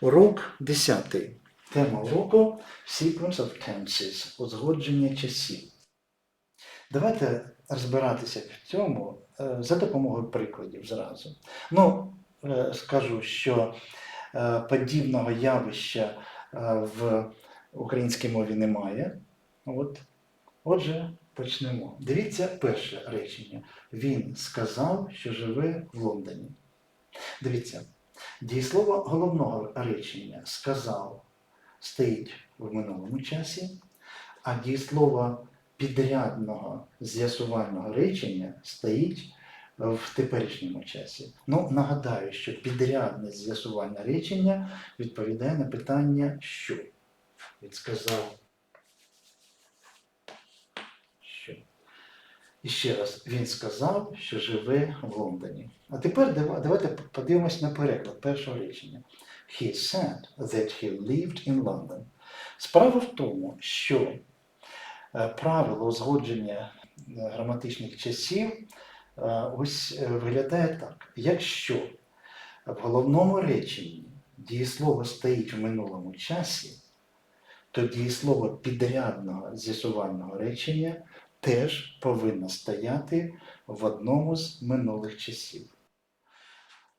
Урок 10. Тема уроку Sequence of Tenses узгодження часів. Давайте розбиратися в цьому е, за допомогою прикладів зразу. Ну, е, скажу, що е, подібного явища в українській мові немає. От. Отже, почнемо. Дивіться перше речення. Він сказав, що живе в Лондоні. Дивіться, дієслово головного речення сказав стоїть в минулому часі, а дієслово підрядного з'ясувального речення стоїть в теперішньому часі. Ну, нагадаю, що підрядне з'ясувальне речення відповідає на питання що. Він сказав, І ще раз, він сказав, що живе в Лондоні. А тепер давайте подивимось на переклад першого речення. He said that he lived in London. Справа в тому, що е, правило узгодження е, граматичних часів е, ось виглядає так. Якщо в головному реченні дієслово стоїть в минулому часі, то дієслово підрядного з'ясувального речення теж повинно стояти в одному з минулих часів.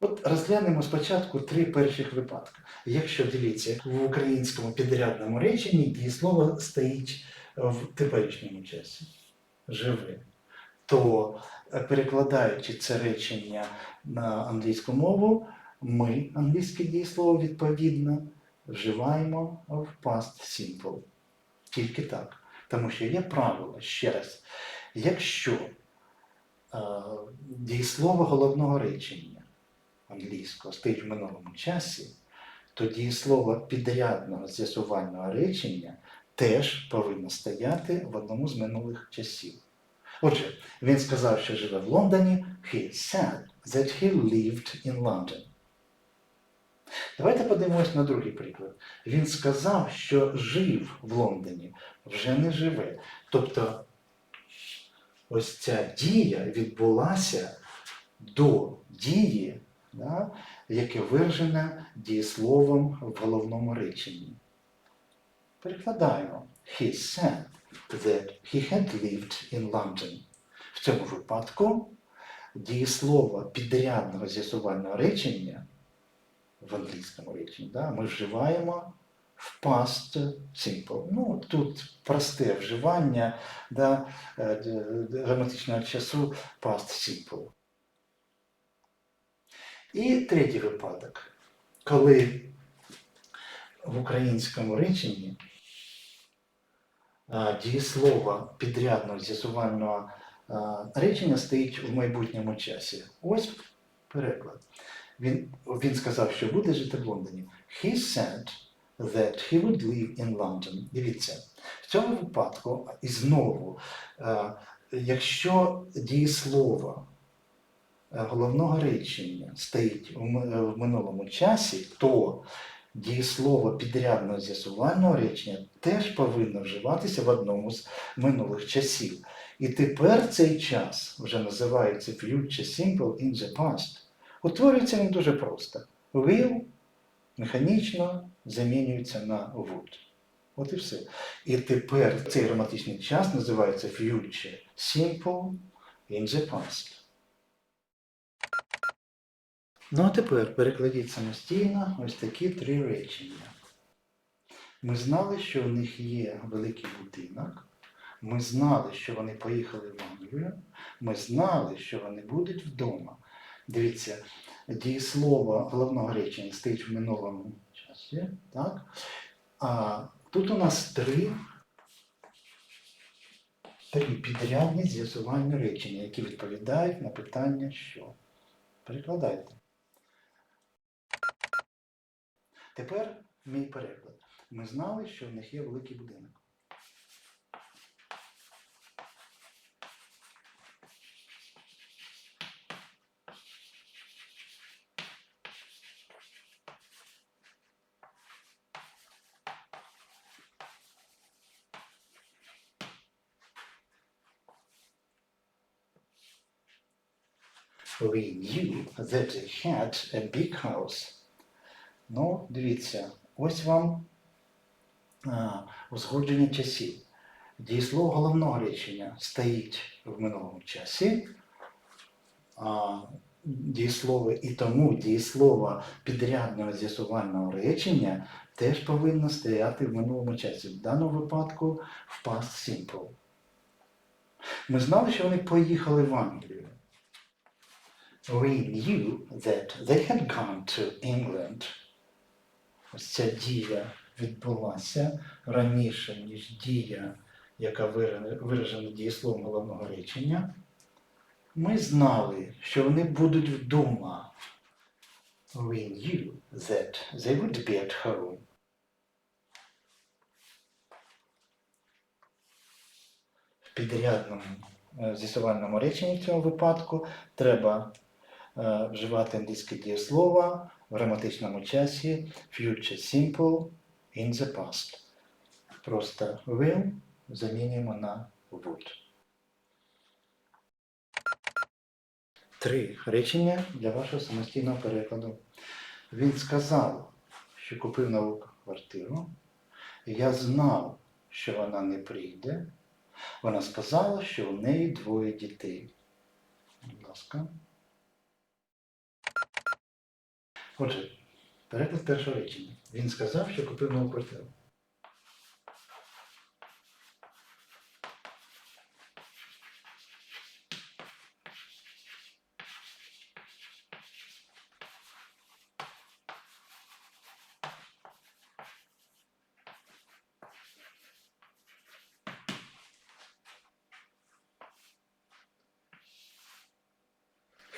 От розглянемо спочатку три перших випадки. Якщо дивіться, в українському підрядному реченні дієслово стоїть в теперішньому часі, живе, то перекладаючи це речення на англійську мову, ми англійське дієслово відповідно вживаємо в past simple. Тільки так. Тому що є правило ще раз. Якщо е, дієслово головного речення англійського стоїть в минулому часі, то дієслово підрядного з'ясувального речення теж повинно стояти в одному з минулих часів. Отже, він сказав, що живе в Лондоні. He said that he lived in London. Давайте подивимось на другий приклад. Він сказав, що жив в Лондоні, вже не живе. Тобто, ось ця дія відбулася до дії, да, яке виражене дієсловом в головному реченні. Перекладаємо. He said that he had lived in London. В цьому випадку дієслово підрядного з'ясувального речення в англійському реченні, да, ми вживаємо в past simple. Ну, тут просте вживання да, д- граматичного часу past simple. І третій випадок, коли в українському реченні дієслово підрядного з'ясувального речення стоїть в майбутньому часі. Ось переклад. Він, він сказав, що буде жити в Лондоні. He said that he would live in London. Дивіться, в цьому випадку, і знову, е, якщо дієслово е, головного речення стоїть в в минулому часі, то дієслово підрядного з'ясувального речення теж повинно вживатися в одному з минулих часів. І тепер цей час вже називається future simple in the past. Утворюється він дуже просто. Will механічно замінюється на would. От і все. І тепер цей граматичний час називається future simple in the past. Ну а тепер перекладіть самостійно ось такі три речення. Ми знали, що в них є великий будинок. Ми знали, що вони поїхали в Англію. Ми знали, що вони будуть вдома. Дивіться, дієслово головного речення стоїть в минулому часі. Так? А тут у нас три, три підрядні з'ясувальні речення, які відповідають на питання що. Перекладайте. Тепер мій переклад. Ми знали, що в них є великий будинок. We knew that they had a big house. Ну, дивіться, ось вам а, узгодження часів. Дієслово головного речення стоїть в минулому часі. Дієслово і тому дієслово підрядного з'ясувального речення теж повинно стояти в минулому часі. В даному випадку в past simple. Ми знали, що вони поїхали в Англію. We knew that they had gone to England. Ось ця дія відбулася раніше, ніж дія, яка виражена, дієсловом головного речення. Ми знали, що вони будуть вдома. We knew that they would be at home. В підрядному е, з'ясувальному реченні в цьому випадку треба вживати англійське дієслово в граматичному часі future simple in the past. Просто will замінюємо на would. Три речення для вашого самостійного перекладу. Він сказав, що купив нову квартиру. Я знав, що вона не прийде. Вона сказала, що у неї двоє дітей. Будь ласка. Отже, переклад першого речення. Він сказав, що купив нову квартиру.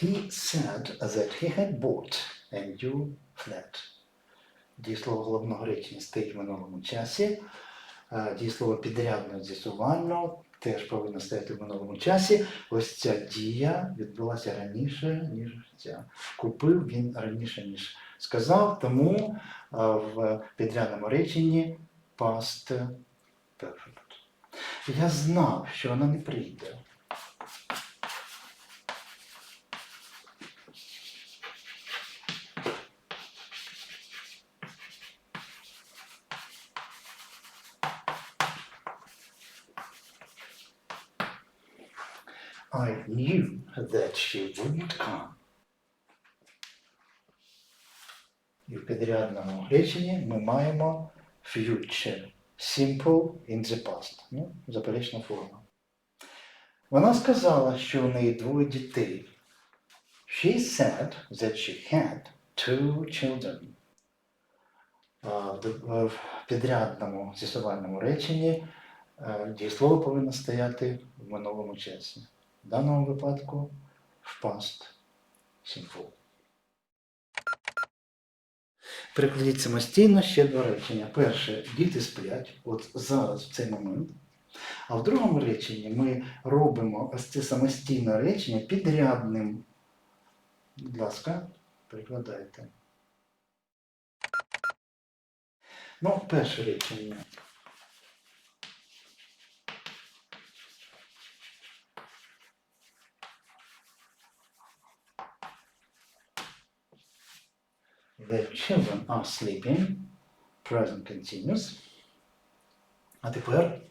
He said that he had bought a new flat. Дієслово головного речення стоїть в минулому часі. Дієслово підрядно з'ясувально теж повинно стояти в минулому часі. Ось ця дія відбулася раніше, ніж ця. Купив він раніше, ніж сказав, тому в підрядному реченні past perfect. Я знав, що вона не прийде. I knew that she wouldn't come. І в підрядному реченні ми маємо future simple in the past. Ну, заперечна форма. Вона сказала, що у неї двоє дітей. She said that she had two children. В підрядному з'ясувальному реченні дієслово повинно стояти в минулому часі. В даному випадку в past simple. Прикладіть самостійно ще два речення. Перше, діти сплять, от зараз, в цей момент. А в другому реченні ми робимо ось це самостійне речення підрядним. Будь ласка, прикладайте. Ну, перше речення. The children are sleeping. Present continuous. А тепер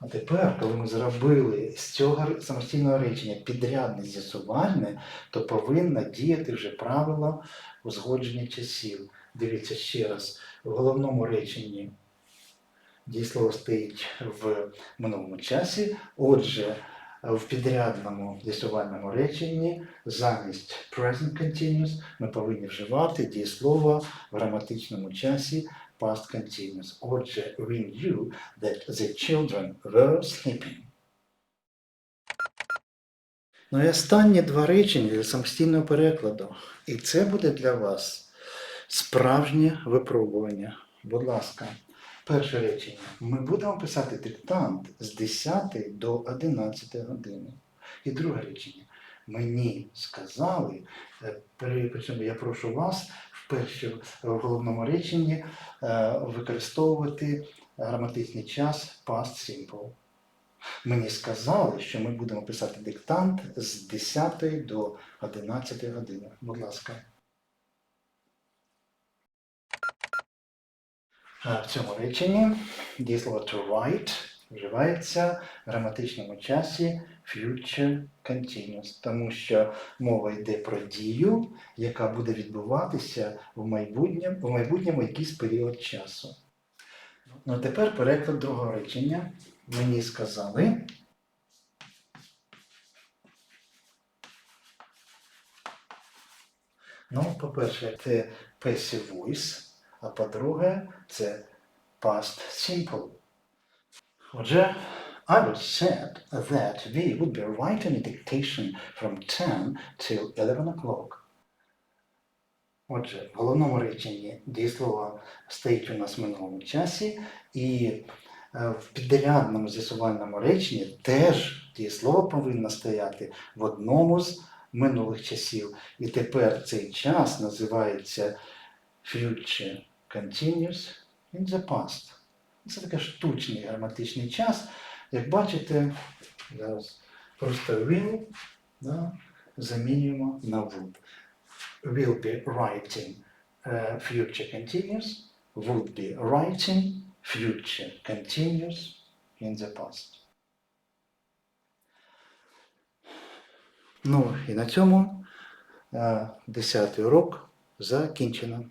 А тепер, коли ми зробили з цього самостійного речення підрядне з'ясувальне, то повинно діяти вже правило узгодження часів. Дивіться ще раз, в головному реченні дієслово стоїть в минулому часі. Отже, в підрядному з'ясувальному реченні замість present continuous ми повинні вживати дієслово в граматичному часі past continuous. Отже, we that the children were sleeping. Ну і останні два речення для самостійного перекладу. І це буде для вас справжнє випробування. Будь ласка, перше речення. Ми будемо писати диктант з 10 до 11 години. І друге речення. мені сказали, е, при причому я прошу вас в першому в головному реченні е, використовувати граматичний час past simple. Мені сказали, що ми будемо писати диктант з 10 до 11 години. Будь ласка. В цьому реченні дієслово to write вживається в граматичному часі future continuous, тому що мова йде про дію, яка буде відбуватися в майбутньому, в майбутньому якийсь період часу. Ну, тепер переклад другого речення. Мені сказали. Ну, по-перше, це passive voice, а по-друге, це past simple. Отже, I was said that we would be writing a dictation from 10 till 11 o'clock. Отже, в головному реченні дієслово стоїть у нас в минулому часі, і е, в підрядному з'ясувальному реченні теж дієслово повинно стояти в одному з минулих часів. І тепер цей час називається future continuous in the past. Це такий штучний граматичний час. Як бачите, зараз просто will да, замінюємо на would. Will be writing uh, future continuous, would be writing future continuous in the past. Ну і на цьому 10 урок закінчено.